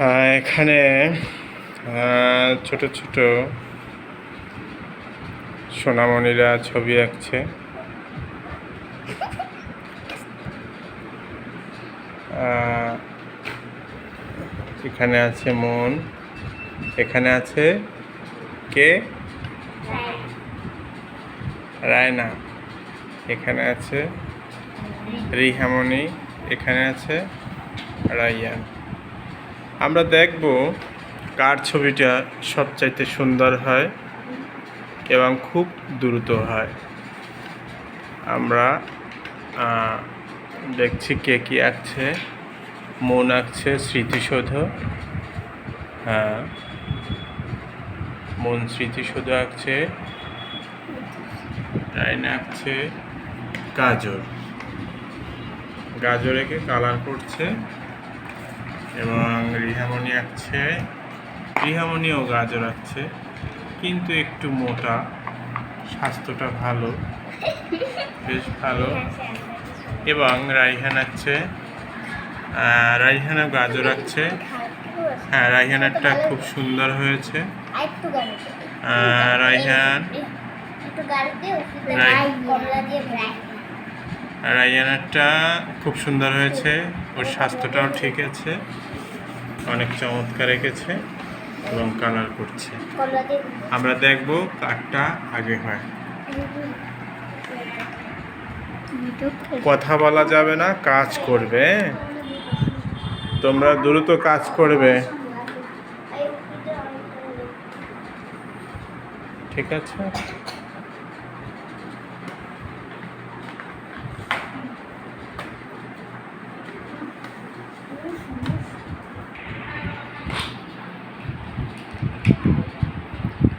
এখানে ছোট ছোট সোনামণিরা ছবি আঁকছে। এখানে আছে মন, এখানে আছে কে? রায়না। এখানে আছে রিহামণি, এখানে আছে রাইয়ান। আমরা দেখব কার ছবিটা সবচাইতে সুন্দর হয় এবং খুব দ্রুত হয়। আমরা দেখছি কে কি আঁকছে। মন আঁকছে স্মৃতিসৌধ। হ্যাঁ মন স্মৃতিসৌধ আঁকছে। রায়না আঁকছে গাজর। গাজর কালার করছে? এবং রিহামনি আঁকছে রিহামনিও গাজর আছে কিন্তু একটু মোটা। স্বাস্থ্যটা ভালো বেশ ভালো। এবং রাইহান আছে। আহ, রাইহানও গাজর আছে। হ্যাঁ রাইহানেরটা খুব সুন্দর হয়েছে। রাইহান। রাইহানেরটা খুব সুন্দর হয়েছে। ওর স্বাস্থ্যটাও ঠিক আছে। অনেক চমৎকার এঁকেছে এবং কালার করছে। আমরা দেখব কারটা আগে হয়। কথা বলা যাবে না কাজ করবে। তোমরা দ্রুত কাজ করবে। ঠিক আছে?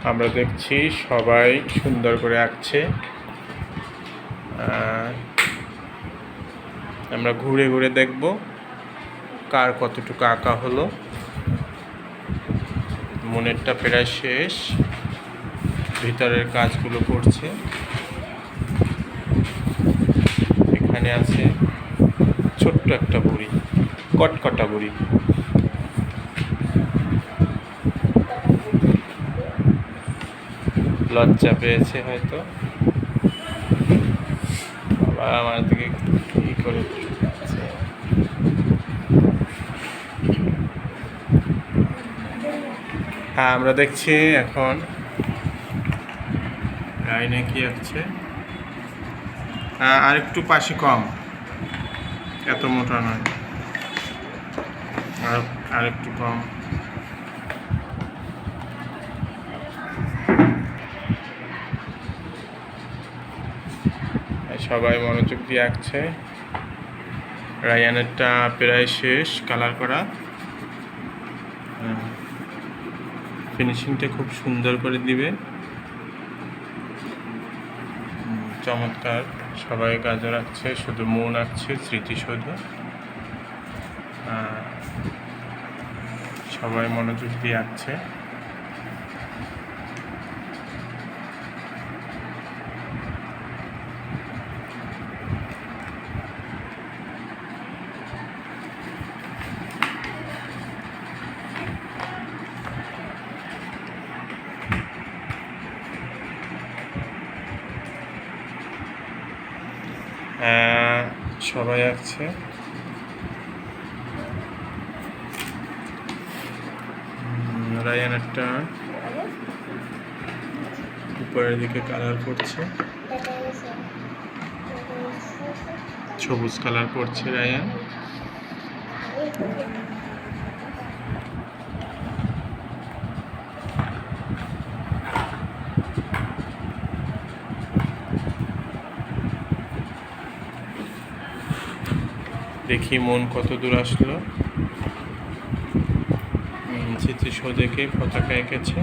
আমরা দেখছি সবাই সুন্দর করে আঁকছে। আমরা ঘুরে ঘুরে দেখব কার কতটুকু আঁকা হলো। মনেরটা প্রায় শেষ। ভিতরের কাজগুলো করছে। এখানে আছে ছোট্ট একটা বুড়ি, কটকটা বুড়ি। লজ্জা পেয়েছে হয়তো। বাবা আমার দিকে কি করে হ্যাঁ আমরা দেখছি এখন লাইনে কি আছে হ্যাঁ আর একটু পাশে কম। এত মোটা নয়। আর আর একটু কম। সবাই মনোযোগ দিয়ে আঁকছে। রায়ানেরটা প্রায় শেষ কালার করা। ফিনিশিংটা খুব সুন্দর করে দিবে। চমৎকার। সবাই গাজর আঁকছে, শুধু মন আঁকছে স্মৃতিসৌধ সবাই মনোযোগ দিয়ে আঁকছে। সবাই আঁকছে রায়ান একটা উপরের দিকে কালার করছে সবুজ কালার করছে রায়ান। দেখি মন কত দূর আসলো। স্মৃতিসৌধকে পতাকা এঁকেছে।